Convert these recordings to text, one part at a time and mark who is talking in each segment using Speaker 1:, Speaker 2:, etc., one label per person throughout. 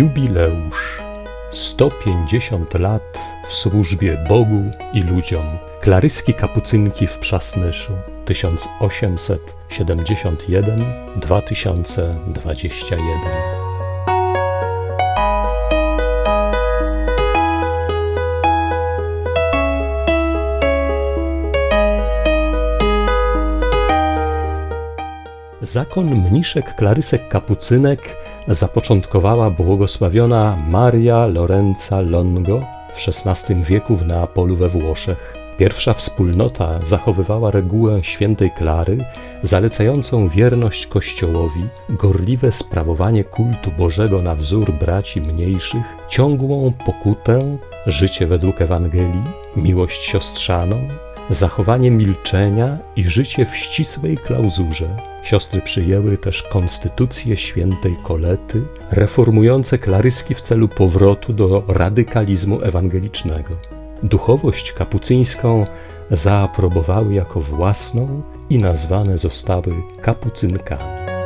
Speaker 1: Jubileusz. 150 lat w służbie Bogu i ludziom. Klaryski kapucynki w Przasnyszu. 1871-2021 Zakon mniszek klarysek kapucynek zapoczątkowała błogosławiona Maria Lorenza Longo w XVI wieku w Neapolu we Włoszech. Pierwsza wspólnota zachowywała regułę świętej Klary, zalecającą wierność Kościołowi, gorliwe sprawowanie kultu Bożego na wzór braci mniejszych, ciągłą pokutę, życie według Ewangelii, miłość siostrzaną, zachowanie milczenia i życie w ścisłej klauzurze. Siostry przyjęły też konstytucję świętej Kolety, reformujące klaryski w celu powrotu do radykalizmu ewangelicznego. Duchowość kapucyńską zaaprobowały jako własną i nazwane zostały kapucynkami.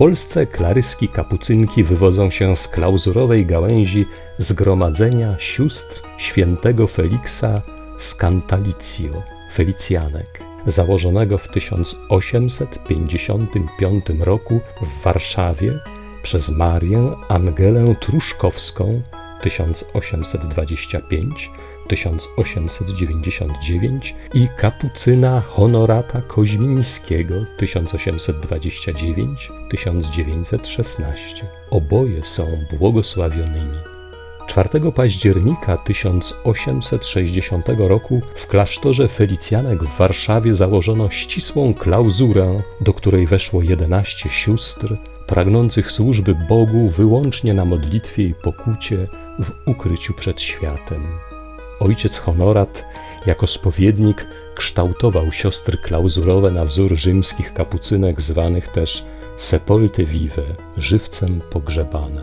Speaker 1: Polsce klaryski kapucynki wywodzą się z klauzurowej gałęzi Zgromadzenia Sióstr Świętego Feliksa z Cantalicjo, Felicjanek, założonego w 1855 roku w Warszawie przez Marię Angelę Truszkowską 1825 1899 i kapucyna Honorata Koźmińskiego 1829-1916. Oboje są błogosławionymi. 4 października 1860 roku w klasztorze Felicjanek w Warszawie założono ścisłą klauzurę, do której weszło 11 sióstr, pragnących służby Bogu wyłącznie na modlitwie i pokucie w ukryciu przed światem. Ojciec Honorat jako spowiednik kształtował siostry klauzurowe na wzór rzymskich kapucynek zwanych też sepolte vive, żywcem pogrzebane.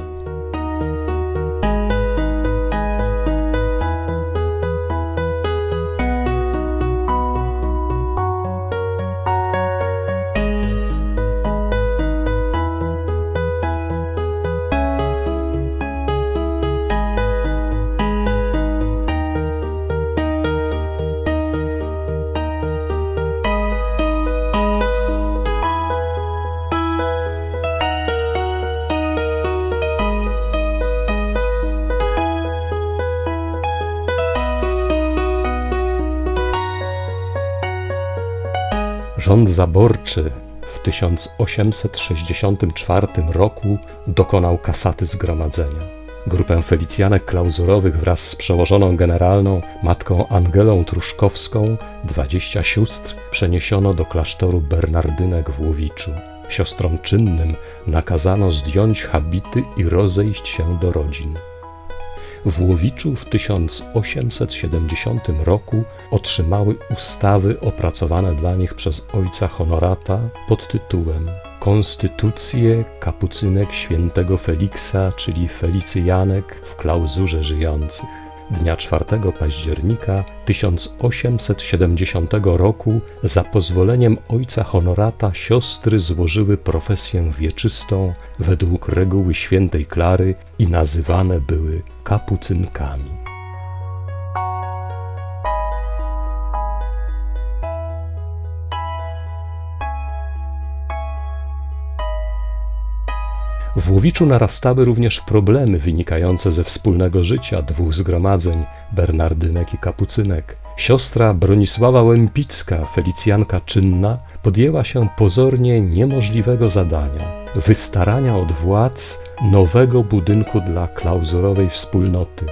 Speaker 1: Rząd zaborczy w 1864 roku dokonał kasaty zgromadzenia. Grupę felicjanek klauzurowych wraz z przełożoną generalną matką Angelą Truszkowską, 20 sióstr, przeniesiono do klasztoru Bernardynek w Łowiczu. Siostrom czynnym nakazano zdjąć habity i rozejść się do rodzin. W Łowiczu w 1870 roku otrzymały ustawy opracowane dla nich przez ojca Honorata pod tytułem Konstytucje kapucynek świętego Feliksa, czyli Felicjanek w klauzurze żyjących. Dnia 4 października 1870 roku za pozwoleniem ojca honorata siostry złożyły profesję wieczystą według reguły świętej Klary i nazywane były kapucynkami. W Łowiczu narastały również problemy wynikające ze wspólnego życia dwóch zgromadzeń Bernardynek i Kapucynek. Siostra Bronisława Łępicka, felicjanka czynna, podjęła się pozornie niemożliwego zadania wystarania od władz nowego budynku dla klauzurowej wspólnoty.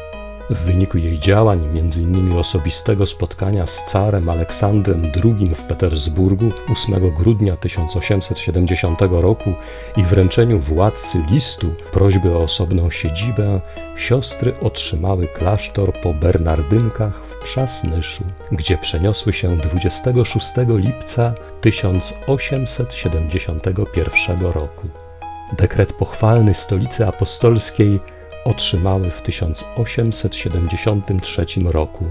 Speaker 1: W wyniku jej działań, m.in. osobistego spotkania z carem Aleksandrem II w Petersburgu 8 grudnia 1870 roku i wręczeniu władcy listu prośby o osobną siedzibę, siostry otrzymały klasztor po Bernardynkach w Przasnyszu, gdzie przeniosły się 26 lipca 1871 roku. Dekret pochwalny stolicy apostolskiej otrzymały w 1873 roku.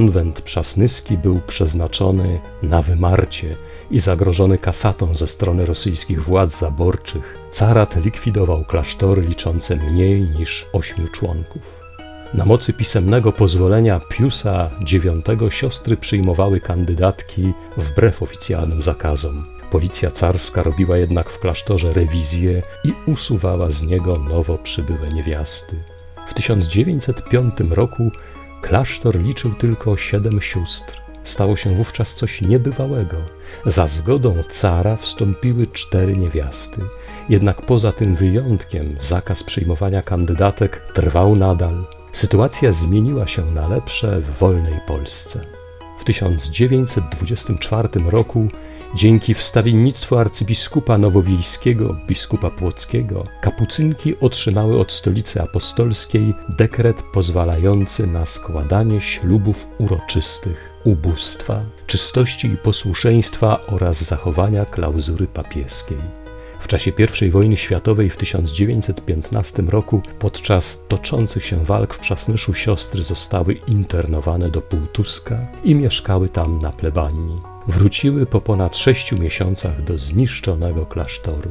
Speaker 1: Konwent Przasnyski był przeznaczony na wymarcie i zagrożony kasatą ze strony rosyjskich władz zaborczych. Carat likwidował klasztory liczące mniej niż ośmiu członków. Na mocy pisemnego pozwolenia Piusa IX siostry przyjmowały kandydatki wbrew oficjalnym zakazom. Policja carska robiła jednak w klasztorze rewizję i usuwała z niego nowo przybyłe niewiasty. W 1905 roku Klasztor liczył tylko siedem sióstr. Stało się wówczas coś niebywałego. Za zgodą cara wstąpiły cztery niewiasty. Jednak poza tym wyjątkiem zakaz przyjmowania kandydatek trwał nadal. Sytuacja zmieniła się na lepsze w wolnej Polsce. W 1924 roku Dzięki wstawiennictwu arcybiskupa nowowiejskiego, biskupa płockiego, kapucynki otrzymały od stolicy apostolskiej dekret pozwalający na składanie ślubów uroczystych, ubóstwa, czystości i posłuszeństwa oraz zachowania klauzury papieskiej. W czasie I wojny światowej w 1915 roku podczas toczących się walk w Przasnyszu siostry zostały internowane do Półtuska i mieszkały tam na plebanii wróciły po ponad sześciu miesiącach do zniszczonego klasztoru.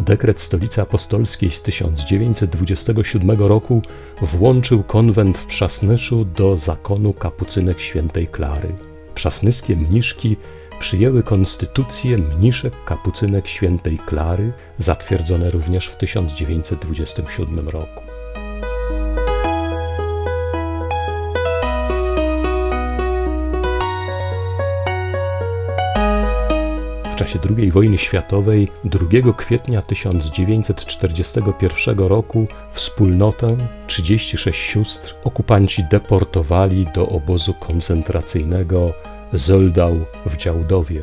Speaker 1: Dekret Stolicy Apostolskiej z 1927 roku włączył konwent w Przasnyszu do zakonu kapucynek świętej Klary. Przasnyskie mniszki przyjęły konstytucję mniszek kapucynek świętej Klary, zatwierdzone również w 1927 roku. czasie II wojny światowej 2 kwietnia 1941 roku wspólnotę 36 sióstr okupanci deportowali do obozu koncentracyjnego Zoldau w Działdowie.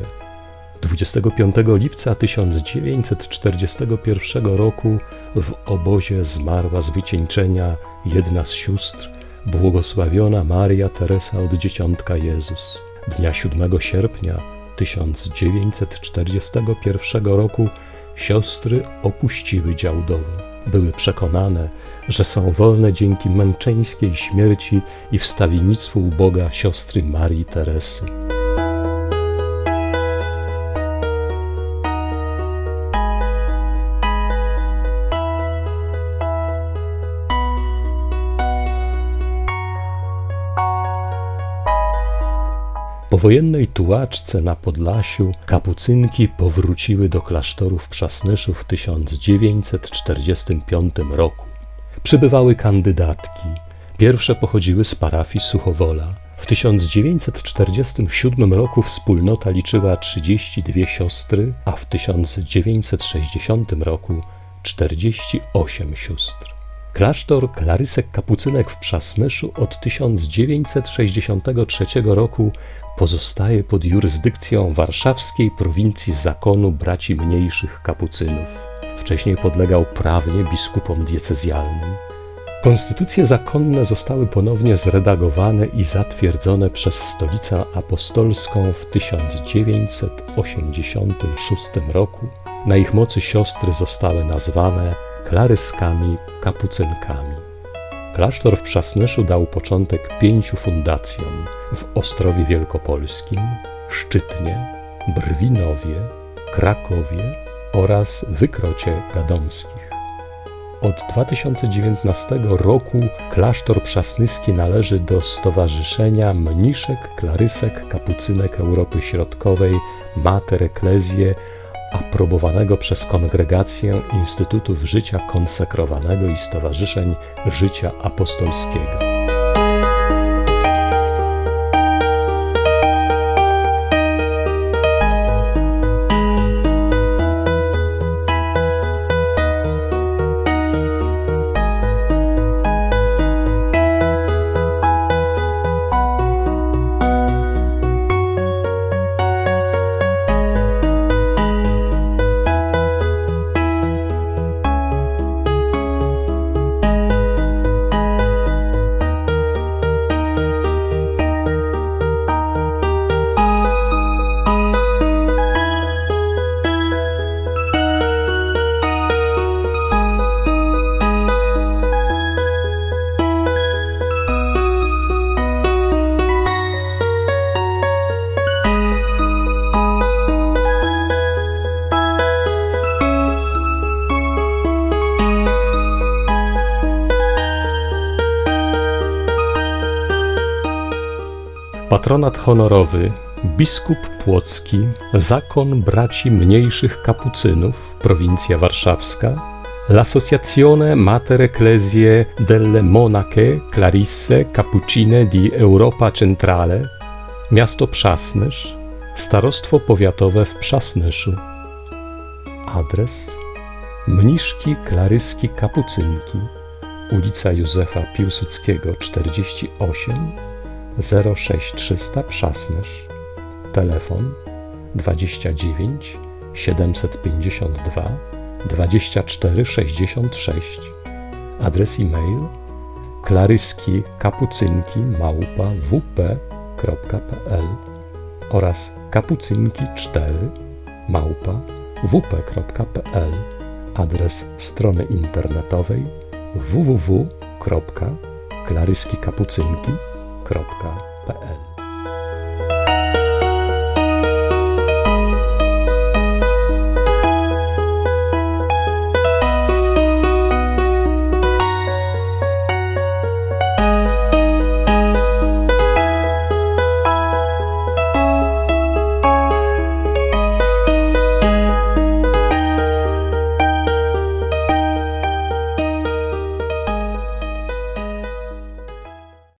Speaker 1: 25 lipca 1941 roku w obozie zmarła z wycieńczenia jedna z sióstr, błogosławiona Maria Teresa od Dzieciątka Jezus. Dnia 7 sierpnia 1941 roku siostry opuściły Działdowo. Były przekonane, że są wolne dzięki męczeńskiej śmierci i wstawiennictwu u Boga siostry Marii Teresy. Po wojennej tułaczce na Podlasiu kapucynki powróciły do klasztoru w Przasnyszu w 1945 roku. Przybywały kandydatki. Pierwsze pochodziły z parafii Suchowola. W 1947 roku wspólnota liczyła 32 siostry, a w 1960 roku 48 sióstr. Klasztor Klarysek Kapucynek w Przasnyszu od 1963 roku pozostaje pod jurysdykcją warszawskiej prowincji zakonu braci mniejszych kapucynów. Wcześniej podlegał prawnie biskupom diecezjalnym. Konstytucje zakonne zostały ponownie zredagowane i zatwierdzone przez Stolicę Apostolską w 1986 roku. Na ich mocy siostry zostały nazwane klaryskami kapucynkami. Klasztor w Przasnyszu dał początek pięciu fundacjom w Ostrowie Wielkopolskim, Szczytnie, Brwinowie, Krakowie oraz Wykrocie Gadomskich. Od 2019 roku klasztor przasnyski należy do Stowarzyszenia Mniszek Klarysek Kapucynek Europy Środkowej Mater Ecclesiae aprobowanego przez Kongregację Instytutów Życia Konsekrowanego i Stowarzyszeń Życia Apostolskiego. Patronat honorowy biskup Płocki, zakon braci mniejszych kapucynów, prowincja warszawska, l'Associazione Mater Ecclesiae delle Monache Clarisse Cappuccine di Europa Centrale, miasto Przasnysz, starostwo powiatowe w Przasnyszu. Adres Mniszki Klaryski Kapucynki, ulica Józefa Piłsudskiego 48 06300 Przasnysz. Telefon 29 752 24 66. Adres e-mail klaryski kapucynki małpa wp.pl oraz kapucynki 4 małpa wp.pl. Adres strony internetowej www.klaryskikapucynki.pl www.radiomaria.pl